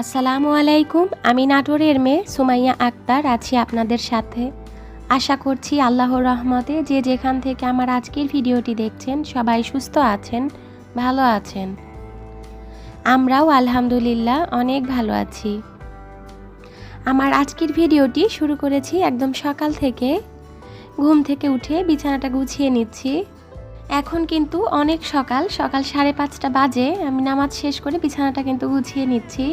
আসসালামু আলাইকুম, আমি নাটোরের মেয়ে সুমাইয়া আক্তার, আছি আপনাদের সাথে। আশা করছি আল্লাহর রহমতে যে যেখান থেকে আমার আজকের ভিডিওটি দেখছেন, সবাই সুস্থ আছেন, ভালো আছেন। আমরাও আলহামদুলিল্লাহ অনেক ভালো আছি। আমার আজকের ভিডিওটি শুরু করেছি একদম সকাল থেকে। ঘুম থেকে উঠে বিছানাটা গুছিয়ে নিচ্ছি। এখন কিন্তু অনেক সকাল সকাল সাড়ে পাঁচটা বাজে, আমি নামাজ শেষ করে বিছানাটা কিন্তু গুছিয়ে নিচ্ছি।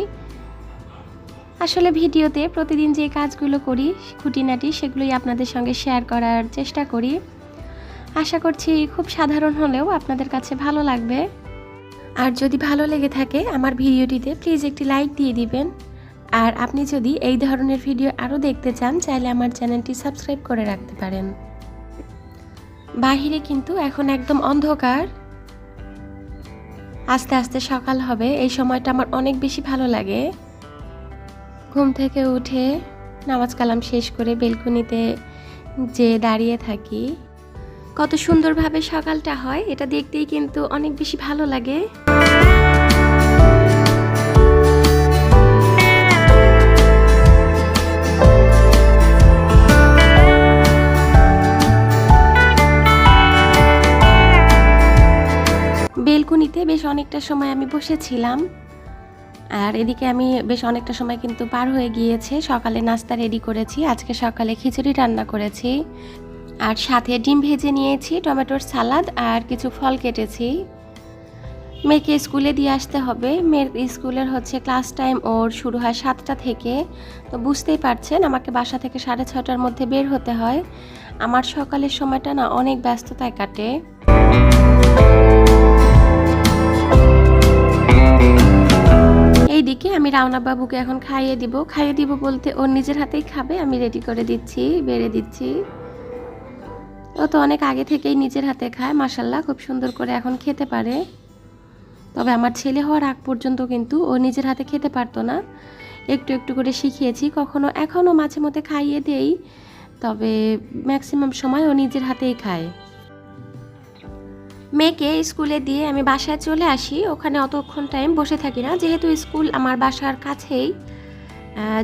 আসলে ভিডিওতে প্রতিদিন যে কাজগুলো করি, খুঁটিনাটি সেগুলোই আপনাদের সঙ্গে শেয়ার করার চেষ্টা করি। আশা করছি খুব সাধারণ হলেও আপনাদের কাছে ভালো লাগবে। আর যদি ভালো লেগে থাকে আমার ভিডিওটিতে প্লিজ একটি লাইক দিয়ে দিবেন। আর আপনি যদি এই ধরনের ভিডিও আরও দেখতে চান, চাইলে আমার চ্যানেলটি সাবস্ক্রাইব করে রাখতে পারেন। বাহিরে কিন্তু এখন একদম অন্ধকার। আস্তে আস্তে সকাল হবে, এই সময়টা আমার অনেক বেশি ভালো লাগে। ঘুম থেকে উঠে নামাজ কালাম শেষ করে বেলকুনিতে যে দাঁড়িয়ে থাকি, কত সুন্দরভাবে সকালটা হয়, এটা দেখতেই কিন্তু অনেক বেশি ভালো লাগে। বেলকুনিতে বেশ অনেকটা সময় আমি বসেছিলাম। আর এদিকে আমি বেশ অনেকটা সময় কিন্তু পার হয়ে গিয়েছে। সকালে নাস্তা রেডি করেছি, আজকে সকালে খিচুড়ি রান্না করেছি। আর সাথে ডিম ভেজে নিয়েছি, টমেটোর সালাদ আর কিছু ফল কেটেছি। মেয়েকে স্কুলে দিয়ে আসতে হবে। মেয়ের স্কুলের হচ্ছে ক্লাস টাইম ওর শুরু হয় সাতটা থেকে। তো বুঝতেই পারছেন, আমাকে বাসা থেকে সাড়ে ছটার মধ্যে বের হতে হয়। আমার সকালের সময়টা না অনেক ব্যস্ততায় কাটে। এইদিকে আমি রাওনা বাবুকে এখন খাইয়ে দিব। খাইয়ে দিব বলতে ওর নিজের হাতেই খাবে, আমি রেডি করে দিচ্ছি, বেড়ে দিচ্ছি। ও তো অনেক আগে থেকেই নিজের হাতে খায় মাসাল্লাহ খুব সুন্দর করে এখন খেতে পারে। তবে আমার ছেলে হওয়ার আগ পর্যন্ত কিন্তু ও নিজের হাতে খেতে পারতো না। একটু একটু করে শিখিয়েছি, কখনো এখনও মাঝে মধ্যে খাইয়ে দেই, তবে ম্যাক্সিমাম সময় ও নিজের হাতেই খায়। মেয়েকে স্কুলে দিয়ে আমি বাসায় চলে আসি। ওখানে অতক্ষণ টাইম বসে থাকি না। যেহেতু স্কুল আমার বাসার কাছেই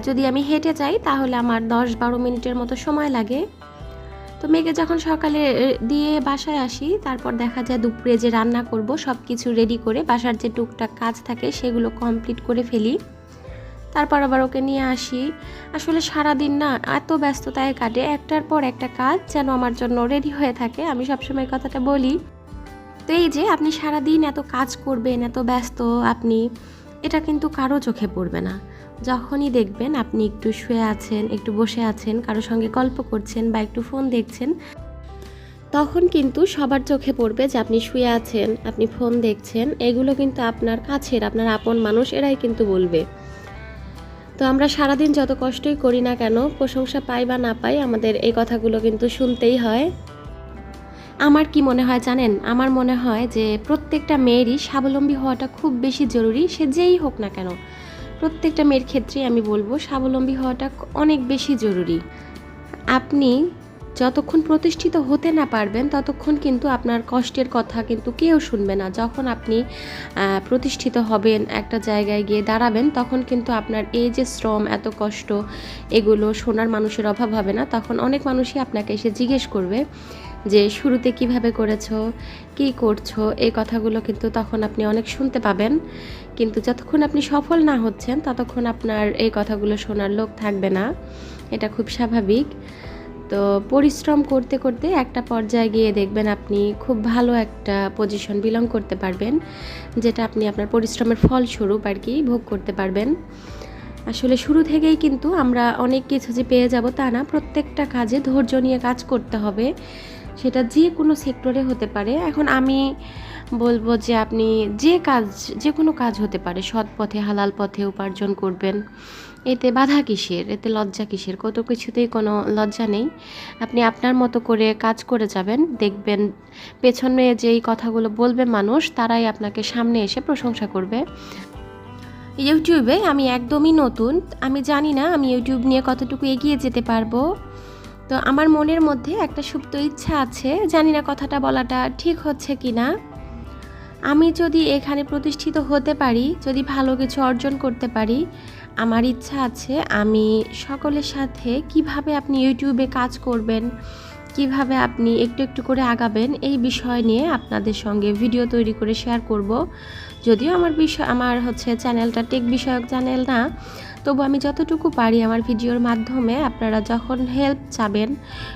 যদি আমি হেঁটে যাই তাহলে আমার দশ বারো মিনিটের মতো সময় লাগে। তো মেয়েকে যখন সকালে দিয়ে বাসায় আসি, তারপর দেখা যায় দুপুরে যে রান্না করব সব কিছু রেডি করে বাসার যে টুকটাক কাজ থাকে সেগুলো কমপ্লিট করে ফেলি। তারপর আবার ওকে নিয়ে আসি। আসলে সারাদিন না এত ব্যস্ততায় কাটে। একটার পর একটা কাজ যেন আমার জন্য রেডি হয়ে থাকে। আমি সবসময় কথাটা বলি তো এই যে আপনি সারাদিন এত কাজ করবেন, এত ব্যস্ত আপনি, এটা কিন্তু কারও চোখে পড়বে না। যখনই দেখবেন আপনি একটু শুয়ে আছেন, একটু বসে আছেন, কারও সঙ্গে গল্প করছেন বা একটু ফোন দেখছেন, তখন কিন্তু সবার চোখে পড়বে যে আপনি শুয়ে আছেন, আপনি ফোন দেখছেন, এগুলো কিন্তু আপনার কাছের, আপনার আপন মানুষ, এরাই কিন্তু বলবে। তো আমরা সারাদিন যত কষ্টই করি না কেন, প্রশংসা পাই বা না পাই, আমাদের এই কথাগুলো কিন্তু শুনতেই হয়। আমার কি মনে হয় জানেন? আমার মনে হয় যে প্রত্যেকটা মেয়েরই স্বাবলম্বী হওয়াটা খুব বেশি জরুরি, সে যেই হোক না কেন। প্রত্যেকটা মেয়ের ক্ষেত্রেই আমি বলব স্বাবলম্বী হওয়াটা অনেক বেশি জরুরি। আপনি যতক্ষণ প্রতিষ্ঠিত হতে না পারবেন, ততক্ষণ কিন্তু আপনার কষ্টের কথা কিন্তু কেউ শুনবে না। যখন আপনি প্রতিষ্ঠিত হবেন, একটা জায়গায় গিয়ে দাঁড়াবেন, তখন কিন্তু আপনার এই যে শ্রম, এত কষ্ট, এগুলো শোনার মানুষের অভাব হবে না। তখন অনেক মানুষই আপনাকে এসে জিজ্ঞেস করবে যে শুরুতে কীভাবে করেছ, কি করছ, এই কথাগুলো কিন্তু তখন আপনি অনেক শুনতে পাবেন। কিন্তু যতক্ষণ আপনি সফল না হচ্ছেন, ততক্ষণ আপনার এই কথাগুলো শোনার লোক থাকবে না। এটা খুব স্বাভাবিক। তো পরিশ্রম করতে করতে একটা পর্যায়ে গিয়ে দেখবেন আপনি খুব ভালো একটা পজিশন বিলং করতে পারবেন, যেটা আপনি আপনার পরিশ্রমের ফলস্বরূপ আর কি ভোগ করতে পারবেন। আসলে শুরু থেকেই কিন্তু আমরা অনেক কিছু যে পেয়ে যাব তা না, প্রত্যেকটা কাজে ধৈর্য নিয়ে কাজ করতে হবে। সেটা যে কোনো সেক্টরে হতে পারে। এখন আমি বলব যে আপনি যে কাজ যে কোনো কাজ হতে পারে, সৎ পথে, হালাল পথে উপার্জন করবেন। এতে বাধা কিসের? এতে লজ্জা কিসের? কত কিছুতেই কোনো লজ্জা নেই। আপনি আপনার মতো করে কাজ করে যাবেন, দেখবেন পেছনে যেই কথাগুলো বলবে মানুষ, তারাই আপনাকে সামনে এসে প্রশংসা করবে। ইউটিউবে আমি একদমই নতুন। আমি জানি না আমি ইউটিউব নিয়ে কতটুকু এগিয়ে যেতে পারব। তো আমার মনের মধ্যে একটা সুপ্ত ইচ্ছা আছে, জানি না কথাটা বলাটা ঠিক হচ্ছে কি না আমি যদি এখানে প্রতিষ্ঠিত হতে পারি, যদি ভালো কিছু অর্জন করতে পারি, আমার ইচ্ছা আছে আমি সকলের সাথে কীভাবে আপনি ইউটিউবে কাজ করবেন, কীভাবে আপনি একটু একটু করে আগাবেন, এই বিষয় নিয়ে আপনাদের সঙ্গে ভিডিও তৈরি করে শেয়ার করব। যদিও আমার বিষয়, আমার হচ্ছে চ্যানেলটা টেক বিষয়ক চ্যানেল না তবু আমি যতটুকু পারি আমার ভিডিওর মাধ্যমে আপনারা যখন হেল্প চাবেন,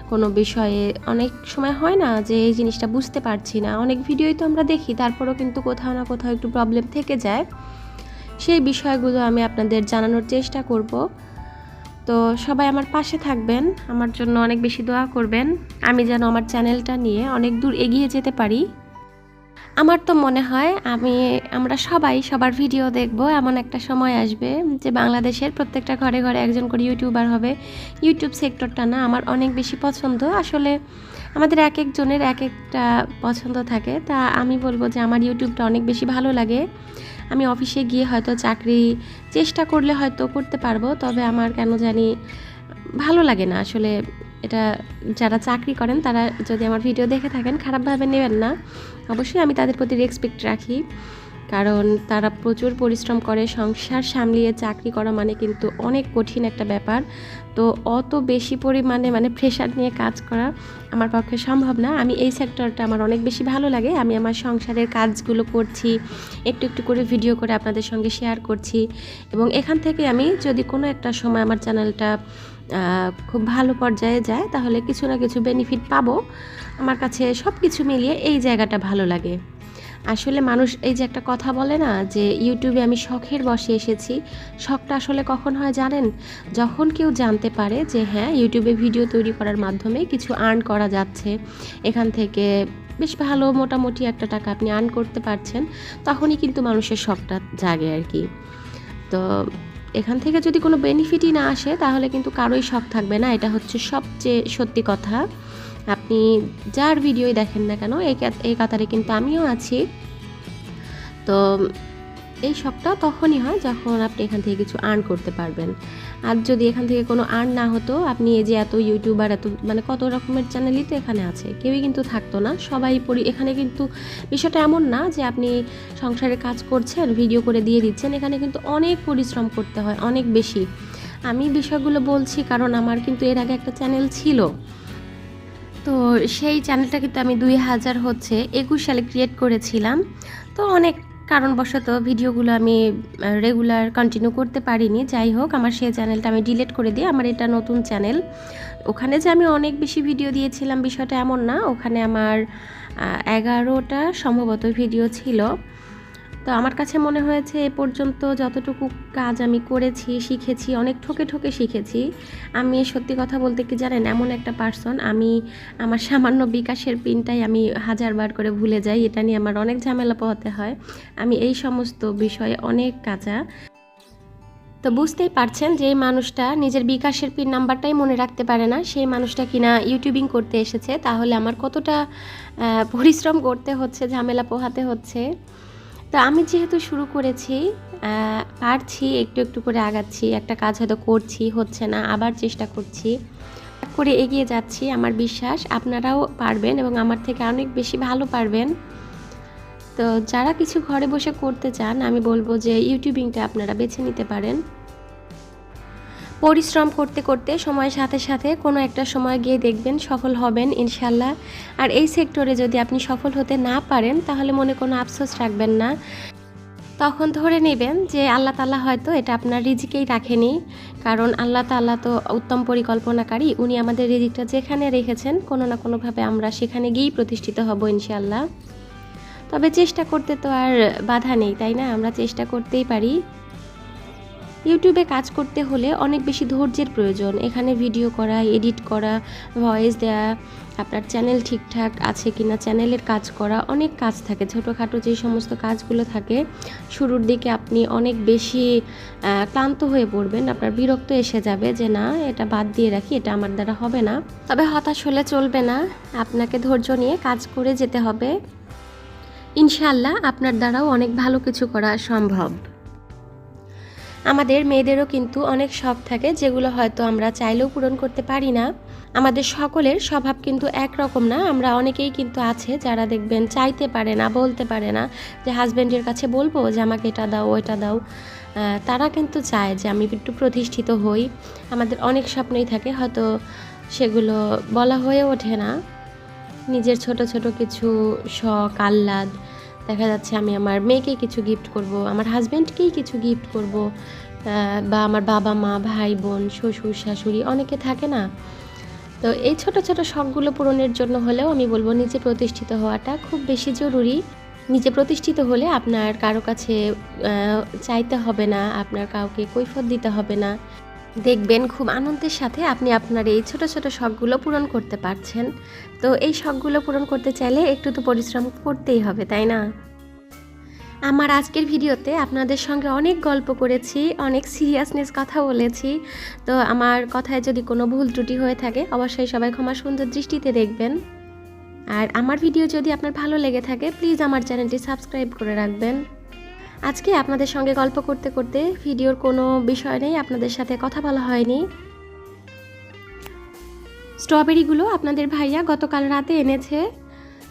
কোনো বিষয়ে অনেক সময় হয় না যে এই জিনিসটা বুঝতে পারছি না। অনেক ভিডিওই তো আমরা দেখি, তারপরেও কিন্তু কোথাও না কোথাও একটু প্রবলেম থেকে যায়। সেই বিষয়গুলো আমি আপনাদের জানানোর চেষ্টা করব। তো সবাই আমার পাশে থাকবেন, আমার জন্য অনেক বেশি দোয়া করবেন। আমি যেন আমার চ্যানেলটা নিয়ে অনেক দূর এগিয়ে যেতে পারি। আমার তো মনে হয় আমি, আমরা সবাই সবার ভিডিও দেখব, এমন একটা সময় আসবে যে বাংলাদেশের প্রত্যেকটা ঘরে ঘরে একজন করে ইউটিউবার হবে। ইউটিউব সেক্টরটা না, আমার অনেক বেশি পছন্দ। আসলে আমাদের এক একজনের এক একটা পছন্দ থাকে। তা আমি বলব যে আমার ইউটিউবটা অনেক বেশি ভালো লাগে। আমি অফিসে গিয়ে হয়তো চাকরি চেষ্টা করলে হয়তো করতে পারব, তবে আমার কেন জানি ভালো লাগে না। আসলে এটা যারা চাকরি করেন, তারা যদি আমার ভিডিও দেখে থাকেন, খারাপভাবে নেবেন না। অবশ্যই আমি তাদের প্রতি রেসপেক্ট রাখি। কারণ তারা প্রচুর পরিশ্রম করে, সংসার সামলিয়ে চাকরি করা মানে কিন্তু অনেক কঠিন একটা ব্যাপার। তো অত বেশি পরিমাণে মানে প্রেশার নিয়ে কাজ করা আমার পক্ষে সম্ভব না। আমি এই সেক্টরটা আমার অনেক বেশি ভালো লাগে। আমি আমার সংসারের কাজগুলো করছি, একটু একটু করে ভিডিও করে আপনাদের সঙ্গে শেয়ার করছি। এবং এখান থেকে আমি যদি কোনো একটা সময় আমার চ্যানেলটা খুব ভালো পর্যায়ে যায়, তাহলে কিছু না কিছু বেনিফিট পাবো। আমার কাছে সব কিছু মিলিয়ে এই জায়গাটা ভালো লাগে। আসলে মানুষ, এই যে একটা কথা বলে না, যে ইউটিউবে আমি শখের বসে এসেছি। শখটা আসলে কখন হয় জানেন? যখন কেউ জানতে পারে যে হ্যাঁ ইউটিউবে ভিডিও তৈরি করার মাধ্যমে কিছু আর্ন করা যাচ্ছে, এখান থেকে বেশ ভালো মোটামুটি একটা টাকা আপনি আর্ন করতে পারছেন, তখনই কিন্তু মানুষের শখটা জাগে আর কি। তো এখান থেকে যদি কোনো বেনিফিটই না আসে, তাহলে কিন্তু কারোই শখ থাকবে না। এটা হচ্ছে সবচেয়ে সত্যি কথা। আপনি যার ভিডিওই দেখেন না কেন, এই কাতারে কিন্তু আমিও আছি। তো এই শখটা তখনই হয় যখন আপনি এখান থেকে কিছু আর্ন করতে পারবেন। আর যদি এখান থেকে কোনো আর্ন না হতো, আপনি এই যে এত ইউটিউবার এত মানে কত রকমের চ্যানেলই তো এখানে আছে। কেউই কিন্তু থাকতো না। সবাই পরি, এখানে কিন্তু বিষয়টা এমন না যে আপনি সংসারে কাজ করছেন ভিডিও করে দিয়ে দিচ্ছেন। এখানে কিন্তু অনেক পরিশ্রম করতে হয়, অনেক বেশি। আমি বিষয়গুলো বলছি কারণ আমার কিন্তু এর আগে একটা চ্যানেল ছিল। তো সেই চ্যানেলটা কিন্তু আমি দুই হাজার হচ্ছে একুশ সালে ক্রিয়েট করেছিলাম। তো অনেক কারণবশত ভিডিওগুলো আমি রেগুলার কন্টিনিউ করতে পারিনি। যাই হোক, আমার সেই চ্যানেলটা আমি ডিলিট করে দিই। আমার এটা নতুন চ্যানেল ওখানে যে আমি অনেক বেশি ভিডিও দিয়েছিলাম, বিষয়টা এমন না। ওখানে আমার এগারোটা সম্ভবত ভিডিও ছিল। তো আমার কাছে মনে হয়েছে এ পর্যন্ত যতটুকু কাজ আমি করেছি, শিখেছি, অনেক ঠকে ঠকে শিখেছি। আমি সত্যি কথা বলতে কি জানেন, এমন একটা পার্সন আমি আমার সামান্য বিকাশের পিনটাই আমি হাজারবার করে ভুলে যাই, এটা নিয়ে আমার অনেক ঝামেলা পোহাতে হয়। আমি এই সমস্ত বিষয়ে অনেক কাঁচা। তো বুঝতেই পারছেন যে মানুষটা নিজের বিকাশের পিন নাম্বারটাই মনে রাখতে পারে না, সেই মানুষটা কিনা ইউটিউবিং করতে এসেছে, তাহলে আমার কতটা পরিশ্রম করতে হচ্ছে, ঝামেলা পোহাতে হচ্ছে? তো আমি যেহেতু শুরু করেছি পারছি, একটু একটু করে আগাচ্ছি, একটা কাজ হয়তো করছি, হচ্ছে না, আবার চেষ্টা করছি। করে এগিয়ে যাচ্ছি, আমার বিশ্বাস, আপনারাও পারবেন এবং আমার থেকে অনেক বেশি ভালো পারবেন। তো যারা কিছু ঘরে বসে করতে চান, আমি বলব যে ইউটিউবিংটা আপনারা বেছে নিতে পারেন। পরিশ্রম করতে করতে সময়ের সাথে সাথে কোনো একটা সময় গিয়ে দেখবেন সফল হবেন ইনশাল্লাহ। আর এই সেক্টরে যদি আপনি সফল হতে না পারেন, তাহলে মনে কোনো আফসোস রাখবেন না। তখন ধরে নেবেন যে আল্লাহ তাল্লাহ হয়তো এটা আপনার রিজিকেই রাখেনি। কারণ আল্লাহ তাল্লাহ তো উত্তম পরিকল্পনাকারী, উনি আমাদের রিজিকটা যেখানে রেখেছেন, কোনো না কোনোভাবে আমরা সেখানে গিয়েই প্রতিষ্ঠিত হব ইনশাল্লাহ। তবে চেষ্টা করতে তো আর বাধা নেই, তাই না? আমরা চেষ্টা করতেই পারি। ইউটিউবে কাজ করতে হলে অনেক বেশি ধৈর্যের প্রয়োজন। এখানে ভিডিও করা, এডিট করা, ভয়েস দেওয়া আপনার চ্যানেল ঠিকঠাক আছে কি না চ্যানেলের কাজ করা, অনেক কাজ থাকে। ছোটোখাটো যে সমস্ত কাজগুলো থাকে, শুরুর দিকে আপনি অনেক বেশি ক্লান্ত হয়ে পড়বেন, আপনার বিরক্ত এসে যাবে যে, না, এটা বাদ দিয়ে রাখি, এটা আমার দ্বারা হবে না। তবে হতাশ হলে চলবে না। আপনাকে ধৈর্য নিয়ে কাজ করে যেতে হবে। ইনশাল্লাহ আপনার দ্বারাও অনেক ভালো কিছু করা সম্ভব। আমাদের মেয়েদেরও কিন্তু অনেক শখ থাকে, যেগুলো হয়তো আমরা চাইলেও পূরণ করতে পারি না। আমাদের সকলের স্বভাব কিন্তু একরকম না, আমরা অনেকেই কিন্তু আছে যারা দেখবেন চাইতে পারে না, বলতে পারে না যে হাজব্যান্ডের কাছে বলব যে আমাকে এটা দাও, ওইটা দাও। তারা কিন্তু চায় যে আমি একটু প্রতিষ্ঠিত হই। আমাদের অনেক স্বপ্নই থাকে, হয়তো সেগুলো বলা হয়ে ওঠে না। নিজের ছোট ছোট কিছু শখ, আহ্লাদ দেখা যাচ্ছে আমি আমার মেয়েকে কিছু গিফট করব, আমার হাজব্যান্ডকেই কিছু গিফট করব বা আমার বাবা, মা, ভাই, বোন, শ্বশুর, শাশুড়ি অনেকে থাকে না। তো এই ছোট ছোট শখগুলো পূরণের জন্য হলেও আমি বলব নিজে প্রতিষ্ঠিত হওয়াটা খুব বেশি জরুরি। নিজে প্রতিষ্ঠিত হলে আপনার কারও কাছে চাইতে হবে না, আপনার কাউকে কৈফত দিতে হবে না। দেখবেন খুব আনন্দের সাথে আপনি আপনার এই ছোট ছোট শখগুলো পূরণ করতে পারছেন। তো এই শখগুলো পূরণ করতে চাইলে একটু তো পরিশ্রম করতেই হবে, তাই না? আমার আজকের ভিডিওতে আপনাদের সঙ্গে অনেক গল্প করেছি, অনেক সিরিয়াসনেস কথা বলেছি। তো আমার কথায় যদি কোনো ভুল ত্রুটি হয়ে থাকে, অবশ্যই সবাই ক্ষমা সুন্দর দৃষ্টিতে দেখবেন। আর আমার ভিডিও যদি আপনার ভালো লেগে থাকে প্লিজ আমার চ্যানেলটি সাবস্ক্রাইব করে রাখবেন। আজকে আপনাদের সঙ্গে গল্প করতে করতে ভিডিওর কোনো বিষয় নেই, আপনাদের সাথে কথা বলা হয়নি। স্ট্রবেরিগুলো আপনাদের ভাইয়া গতকাল রাতে এনেছে,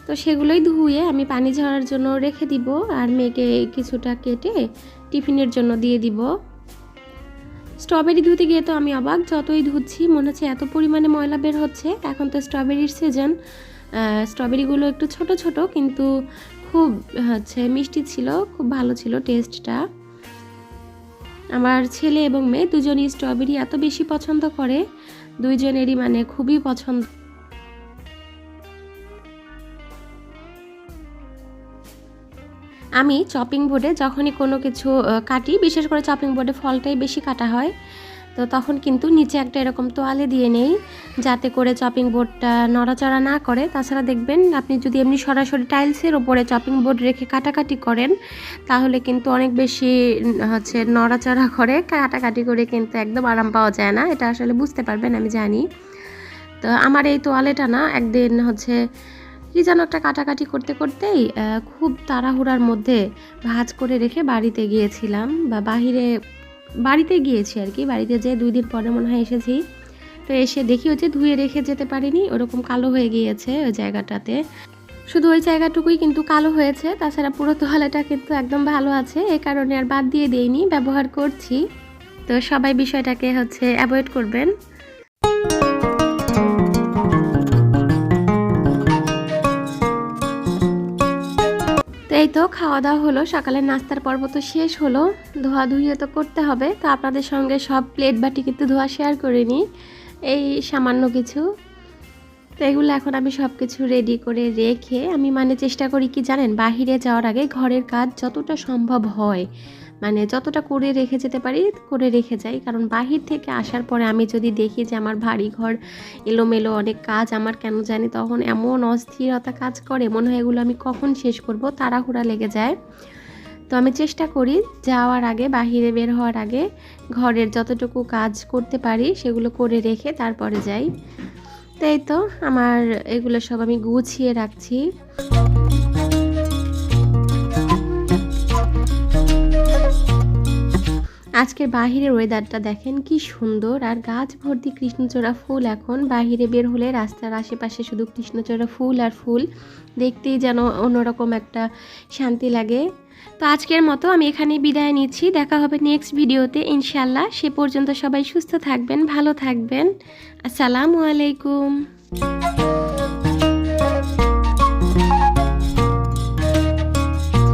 তো সেগুলোই ধুয়ে আমি পানি ঝরার জন্য রেখে দিব আর মেয়েকে কিছুটা কেটে টিফিনের জন্য দিয়ে দিব। স্ট্রবেরি ধুতে গিয়ে তো আমি অবাক, যতই ধুচ্ছি মনে হচ্ছে এত পরিমাণে ময়লা বের হচ্ছে। এখন তো স্ট্রবেরির সিজন স্ট্রবেরিগুলো একটু ছোট ছোট, কিন্তু খুব, হচ্ছে, মিষ্টি ছিল, খুব ভালো ছিল টেস্টটা আমার ছেলে এবং মেয়ে দুজনই স্ট্রবেরি এত বেশি পছন্দ করে, দুইজনেরই মানে খুবই পছন্দ। আমি চপিং বোর্ডে যখনই কোনো কিছু কাটি, বিশেষ করে চপিং বোর্ডে ফলটাই বেশি কাটা হয়। তো তখন কিন্তু নিচে একটা এরকম তোয়ালে দিয়ে নেই, যাতে করে চপিং বোর্ডটা নড়াচড়া না করে। তাছাড়া দেখবেন আপনি যদি এমনি সরাসরি টাইলসের ওপরে চপিং বোর্ড রেখে কাটাকাটি করেন, তাহলে কিন্তু অনেক বেশি হচ্ছে নড়াচড়া করে, কাটাকাটি করে কিন্তু একদম আরাম পাওয়া যায় না। এটা আসলে বুঝতে পারবেন, আমি জানি। তো আমার এই তোয়ালেটা না একদিন হচ্ছে, কি যেন একটা কাটাকাটি করতে করতেই খুব তাড়াহুড়ার মধ্যে ভাঁজ করে রেখে বাড়িতে গিয়েছিলাম বা বাহিরে বাড়িতে গিয়েছি আর কি, বাড়িতে যেয়ে দুই দিন পরে মনে হয় এসেছি। তো এসে দেখি যে ধুয়ে রেখে যেতে পারিনি, ওরকম কালো হয়ে গিয়েছে ওই জায়গাটাতে। শুধু ওই জায়গাটুকুই কিন্তু কালো হয়েছে, তাছাড়া পুরো তোয়ালেটা কিন্তু একদম ভালো আছে, এ কারণে আর বাদ দিয়ে দেইনি, ব্যবহার করছি। তো সবাই বিষয়টাকে হচ্ছে অ্যাভয়েড করবেন। তো খাওয়া দাওয়া হলো সকালে নাস্তার পর্ব তো শেষ হলো। ধোয়া ধুইয়ে তো করতে হবে, তো আপনাদের সঙ্গে সব প্লেট বাটি কিন্তু ধোয়া শেয়ার করে নিই। এই সামান্য কিছু। তো এগুলো এখন আমি সব কিছু রেডি করে রেখে, আমি মানে চেষ্টা করি কি জানেন, বাহিরে যাওয়ার আগে ঘরের কাজ যতটা সম্ভব হয়। মানে যতটা করে রেখে যেতে পারি, করে রেখে যাই। কারণ বাহির থেকে আসার পরে আমি যদি দেখি যে আমার ভারী ঘর এলোমেলো অনেক কাজ, আমার কেন জানি তখন এমন অস্থিরতা কাজ করে, মনে হয় এগুলো আমি কখন শেষ করব, তাড়াহুড়া লেগে যায়। তো আমি চেষ্টা করি যাওয়ার আগে, বাহিরে বের হওয়ার আগে ঘরের যতটুকু কাজ করতে পারি, সেগুলো করে রেখে তারপরে যাই। তাই তো, আমার এগুলো সব আমি গুছিয়ে রাখছি। আজকের বাহিরের ওয়েদারটা দেখেন কি সুন্দর। আর গাছ ভর্তি কৃষ্ণচূড়া ফুল এখন। বাহিরে বের হলে রাস্তার আশেপাশে শুধু কৃষ্ণচূড়া ফুল আর ফুল। দেখতেই যেন অন্যরকম একটা শান্তি লাগে। তো আজকের মতো আমি এখানেই বিদায় নিচ্ছি। দেখা হবে নেক্সট ভিডিওতে ইনশাল্লাহ সে পর্যন্ত সবাই সুস্থ থাকবেন, ভালো থাকবেন। আসসালামু আলাইকুম।